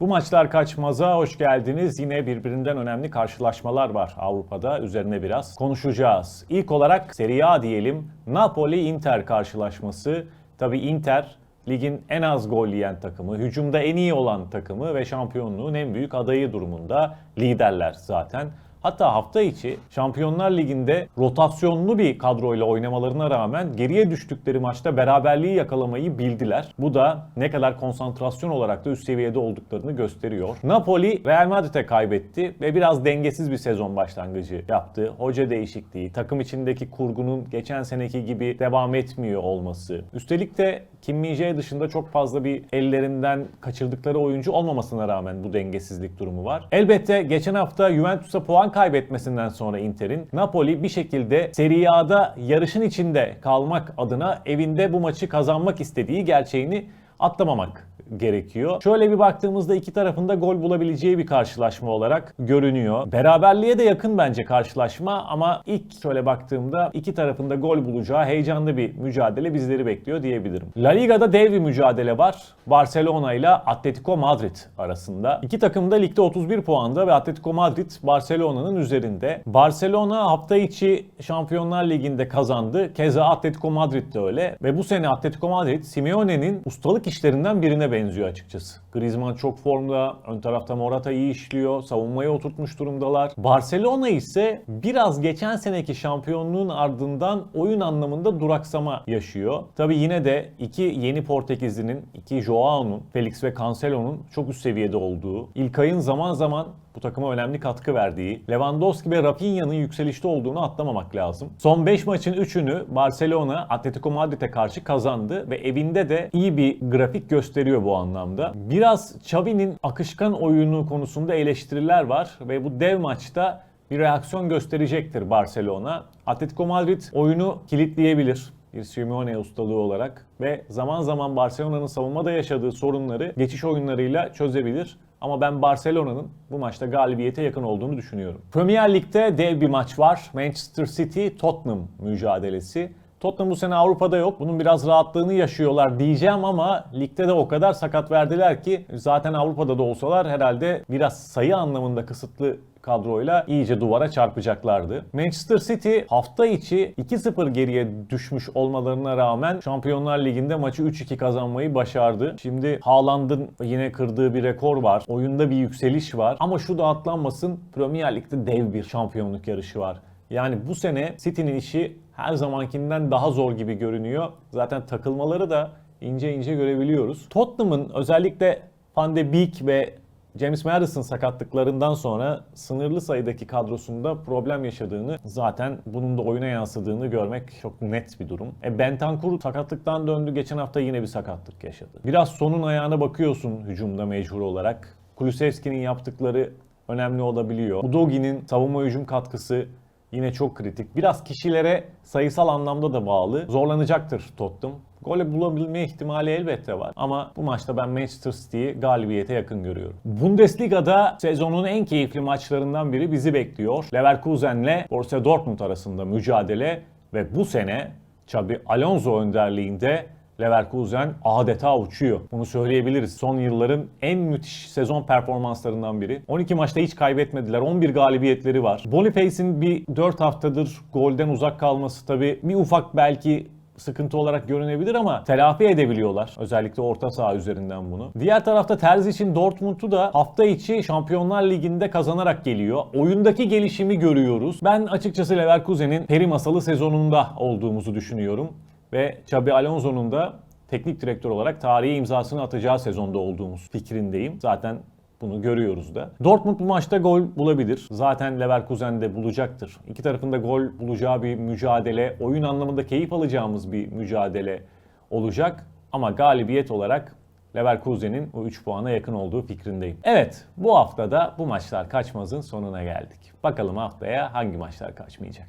Bu maçlar kaçmaza hoş geldiniz. Yine birbirinden önemli karşılaşmalar var Avrupa'da. Üzerine biraz konuşacağız. İlk olarak Serie A diyelim. Napoli-Inter karşılaşması. Tabii Inter ligin en az gol yiyen takımı, hücumda en iyi olan takımı ve şampiyonluğun en büyük adayı durumunda. Liderler zaten. Hatta hafta içi Şampiyonlar Ligi'nde rotasyonlu bir kadroyla oynamalarına rağmen geriye düştükleri maçta beraberliği yakalamayı bildiler. Bu da ne kadar konsantrasyon olarak da üst seviyede olduklarını gösteriyor. Napoli Real Madrid'e kaybetti ve biraz dengesiz bir sezon başlangıcı yaptı. Hoca değişikliği, takım içindeki kurgunun geçen seneki gibi devam etmiyor olması. Üstelik de Kim Min-jae dışında çok fazla bir ellerinden kaçırdıkları oyuncu olmamasına rağmen bu dengesizlik durumu var. Elbette geçen hafta Juventus'a puan kaybetmesinden sonra Inter'in Napoli bir şekilde Serie A'da yarışın içinde kalmak adına evinde bu maçı kazanmak istediği gerçeğini atlamamak gerekiyor. Şöyle bir baktığımızda iki tarafında gol bulabileceği bir karşılaşma olarak görünüyor. Beraberliğe de yakın bence karşılaşma ama ilk şöyle baktığımda iki tarafında gol bulacağı heyecanlı bir mücadele bizleri bekliyor diyebilirim. La Liga'da dev bir mücadele var. Barcelona ile Atletico Madrid arasında. İki takım da ligde 31 puanda ve Atletico Madrid Barcelona'nın üzerinde. Barcelona hafta içi Şampiyonlar Ligi'nde kazandı. Keza Atletico Madrid de öyle. Ve bu sene Atletico Madrid Simeone'nin ustalık işlerinden birine benziyor açıkçası. Griezmann çok formda, ön tarafta Morata iyi işliyor, savunmayı oturtmuş durumdalar. Barcelona ise biraz geçen seneki şampiyonluğun ardından oyun anlamında duraksama yaşıyor. Tabi yine de iki yeni Portekizlinin, iki Joao'nun, Felix ve Cancelo'nun çok üst seviyede olduğu, İlkay'ın zaman zaman bu takıma önemli katkı verdiği, Lewandowski ve Rafinha'nın yükselişte olduğunu atlamamak lazım. Son 5 maçın 3'ünü Barcelona Atletico Madrid'e karşı kazandı ve evinde de iyi bir grafik gösteriyor bu anlamda. Biraz Xavi'nin akışkan oyunu konusunda eleştiriler var ve bu dev maçta bir reaksiyon gösterecektir Barcelona. Atletico Madrid oyunu kilitleyebilir bir Simeone ustalığı olarak ve zaman zaman Barcelona'nın savunmada yaşadığı sorunları geçiş oyunlarıyla çözebilir. Ama ben Barcelona'nın bu maçta galibiyete yakın olduğunu düşünüyorum. Premier Lig'de dev bir maç var. Manchester City Tottenham mücadelesi. Tottenham bu sene Avrupa'da yok. Bunun biraz rahatlığını yaşıyorlar diyeceğim ama ligde de o kadar sakat verdiler ki zaten Avrupa'da da olsalar herhalde biraz sayı anlamında kısıtlı kadroyla iyice duvara çarpacaklardı. Manchester City hafta içi 2-0 geriye düşmüş olmalarına rağmen Şampiyonlar Ligi'nde maçı 3-2 kazanmayı başardı. Şimdi Haaland'ın yine kırdığı bir rekor var. Oyunda bir yükseliş var. Ama şu da atlanmasın Premier Lig'de dev bir şampiyonluk yarışı var. Yani bu sene City'nin işi her zamankinden daha zor gibi görünüyor. Zaten takılmaları da ince ince görebiliyoruz. Tottenham'ın özellikle Van de Beek ve James Madison sakatlıklarından sonra sınırlı sayıdaki kadrosunda problem yaşadığını zaten bunun da oyuna yansıdığını görmek çok net bir durum. E Bentancur sakatlıktan döndü. Geçen hafta yine bir sakatlık yaşadı. Biraz sonun ayağına bakıyorsun hücumda mecbur olarak. Kulusevski'nin yaptıkları önemli olabiliyor. Udogi'nin savunma hücum katkısı yine çok kritik. Biraz kişilere sayısal anlamda da bağlı. Zorlanacaktır Tottenham. Gole bulabilme ihtimali elbette var. Ama bu maçta ben Manchester City'yi galibiyete yakın görüyorum. Bundesliga'da sezonun en keyifli maçlarından biri bizi bekliyor. Leverkusen'le Borussia Dortmund arasında mücadele ve bu sene Xabi Alonso önderliğinde Leverkusen adeta uçuyor. Bunu söyleyebiliriz. Son yılların en müthiş sezon performanslarından biri. 12 maçta hiç kaybetmediler. 11 galibiyetleri var. Boniface'in bir 4 haftadır golden uzak kalması tabii bir ufak belki sıkıntı olarak görünebilir ama telafi edebiliyorlar. Özellikle orta saha üzerinden bunu. Diğer tarafta Terzi için Dortmund'u da hafta içi Şampiyonlar Ligi'nde kazanarak geliyor. Oyundaki gelişimi görüyoruz. Ben açıkçası Leverkusen'in peri masalı sezonunda olduğumuzu düşünüyorum. Ve Xabi Alonso'nun da teknik direktör olarak tarihi imzasını atacağı sezonda olduğumuz fikrindeyim. Zaten bunu görüyoruz da. Dortmund bu maçta gol bulabilir. Zaten Leverkusen de bulacaktır. İki tarafında gol bulacağı bir mücadele, oyun anlamında keyif alacağımız bir mücadele olacak. Ama galibiyet olarak Leverkusen'in o 3 puana yakın olduğu fikrindeyim. Evet, bu haftada bu maçlar kaçmazın sonuna geldik. Bakalım haftaya hangi maçlar kaçmayacak.